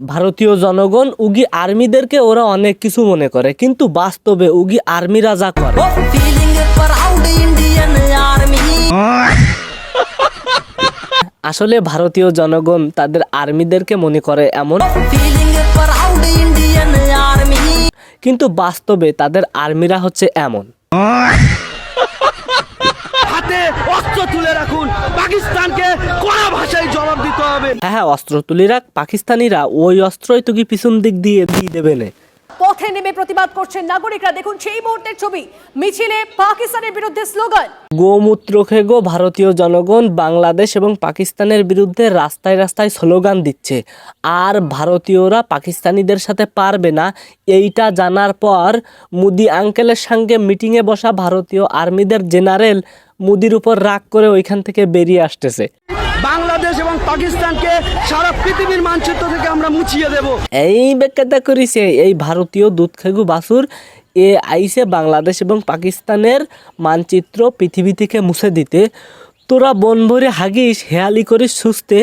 ভারতীয় জনগণ উগি আর্মিদেরকে ওরা অনেক কিছু মনে করে কিন্তু বাস্তবে উগি আর্মিরা যা করে. আসলে ভারতীয় জনগণ তাদের আর্মিদেরকে মনে করে এমন. কিন্তু বাস্তবে তাদের আর্মিরা হচ্ছে এমন হাতে অস্ত্র তুলে রাখুন পাকিস্তানকে জবাব দিতে হবে। হ্যাঁ হ্যাঁ অস্ত্র তুলে রাখ পাকিস্তানিরা ওই অস্ত্রই তো কি পিছন দিক দিয়ে দিয়ে দেবে না। পথে নেমে প্রতিবাদ করছেন নাগরিকরা। দেখুন সেই মুহূর্তের ছবি মিছিলে পাকিস্তানের বিরুদ্ধে স্লোগান। গোমূত্র খেয়ে গো ভারতীয় জনগণ বাংলাদেশ এবং পাকিস্তানের বিরুদ্ধে রাস্তায় রাস্তায় স্লোগান দিচ্ছে। আর ভারতীয়রা পাকিস্তানিদের সাথে পারবে না এইটা জানার পর মুদি আঙ্কেলের সঙ্গে মিটিংয়ে বসা ভারতীয় আর্মিদের জেনারেল মুদির উপর রাগ করে ওইখান থেকে বেরিয়ে আসতেছে। বাংলাদেশ এবং পাকিস্তানকে সারা পৃথিবীর মানচিত্র থেকে আমরা মুছিয়ে দেব। এই বেকারটা করিছে এই ভারতীয় দুধ খেগু বাসুর এ আইসে বাংলাদেশ এবং পাকিস্তানের মানচিত্র পৃথিবী থেকে মুছে দিতে। তোরা বন ভরে হাগিস, হেয়ালি করিস, সুস্থে।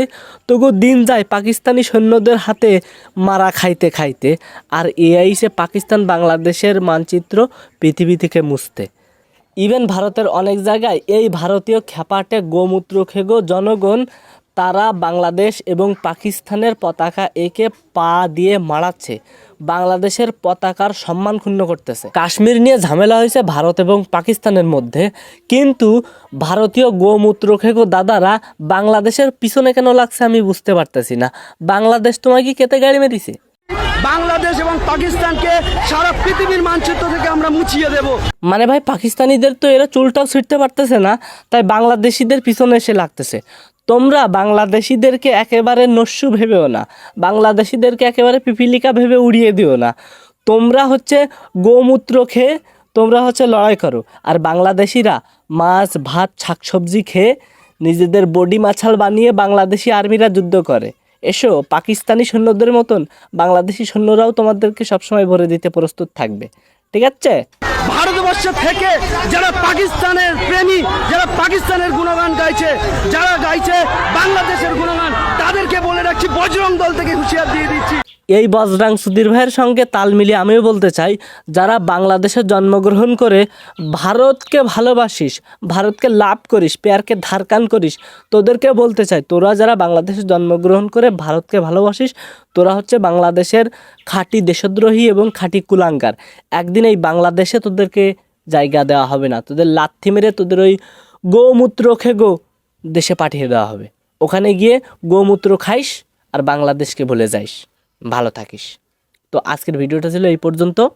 তবু দিন যায় পাকিস্তানি সৈন্যদের হাতে মারা খাইতে খাইতে। আর এ আইসে পাকিস্তান বাংলাদেশের মানচিত্র পৃথিবী থেকে মুছতে। ইভেন ভারতের অনেক জায়গায় এই ভারতীয় খ্যাপাটে গোমূত্র খেগো জনগণ, তারা বাংলাদেশ এবং পাকিস্তানের পতাকা একে পা দিয়ে মারাচ্ছে বাংলাদেশের পতাকার সম্মান ক্ষুণ্ণ করতেছে। কাশ্মীর নিয়ে ঝামেলা হয়েছে ভারত এবং পাকিস্তানের মধ্যে। কিন্তু ভারতীয় গোমূত্র খেগো দাদারা বাংলাদেশের পিছনে কেন লাগছে আমি বুঝতে পারতেছি না। বাংলাদেশ তোমায় কি কেতে গাড়ি মেরিছে? বাংলাদেশ এবং পাকিস্তানকে সারা পৃথিবীর মানচিত্র থেকে আমরা মুছিয়ে দেব। মানে ভাই, পাকিস্তানিদের তো এরা চুলটাও ছিঁড়তে পারতেছে না, তাই বাংলাদেশিদের পিছনে এসে লাগতেছে। তোমরা বাংলাদেশিদেরকে একেবারে নস্যু ভেবেও না, বাংলাদেশিদেরকে একেবারে পিপিলিকা ভেবে উড়িয়ে দিও না। তোমরা হচ্ছে গোমূত্র খেয়ে, তোমরা হচ্ছে লড়াই করো। আর বাংলাদেশিরা মাছ, ভাত, শাকসবজি খেয়ে নিজেদের বডি মাছাল বানিয়ে বাংলাদেশি আর্মিরা যুদ্ধ করে। এসো, পাকিস্তানি সৈন্যদের মতন বাংলাদেশি সৈন্যরাও তোমাদেরকে সবসময় ভরে দিতে প্রস্তুত থাকবে। ঠিক আছে? ভারতবর্ষ থেকে যারা পাকিস্তানের প্রেমী, যারা পাকিস্তানের গুণগান গাইছে, যারা গাইছে বাংলাদেশের গুণগান, তাদেরকে বলে রাখছি, বজরং দল থেকে হুঁশিয়ার দিয়ে দিচ্ছি। এই বজরাং সুধীর ভাইয়ের সঙ্গে তাল মিলিয়ে আমিও বলতে চাই, যারা বাংলাদেশে জন্মগ্রহণ করে ভারতকে ভালোবাসিস, ভারতকে লাভ করিস, পেয়ারকে ধারকান করিস তোদেরকে বলতে চাই, তোরা যারা বাংলাদেশে জন্মগ্রহণ করে ভারতকে ভালোবাসিস, তোরা হচ্ছে বাংলাদেশের খাঁটি দেশদ্রোহী এবং খাঁটি কুলাঙ্গার। একদিন এই বাংলাদেশে তোদেরকে জায়গা দেওয়া হবে না, তোদের লাথি মেরে তোদের ওই গোমূত্র খেগো দেশে পাঠিয়ে দেওয়া হবে। ওখানে গিয়ে গোমূত্র খাইস আর বাংলাদেশকে ভুলে যাইস। ভালো থাকিস। তো আজকের ভিডিওটা ছিল এই পর্যন্ত।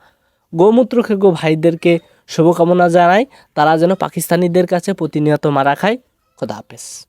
গোমূত্র খেগো ভাইদেরকে শুভকামনা জানাই। তারা যেন পাকিস্তানিদের কাছে প্রতিনিয়ত মারা খায়। খোদা হাফেজ।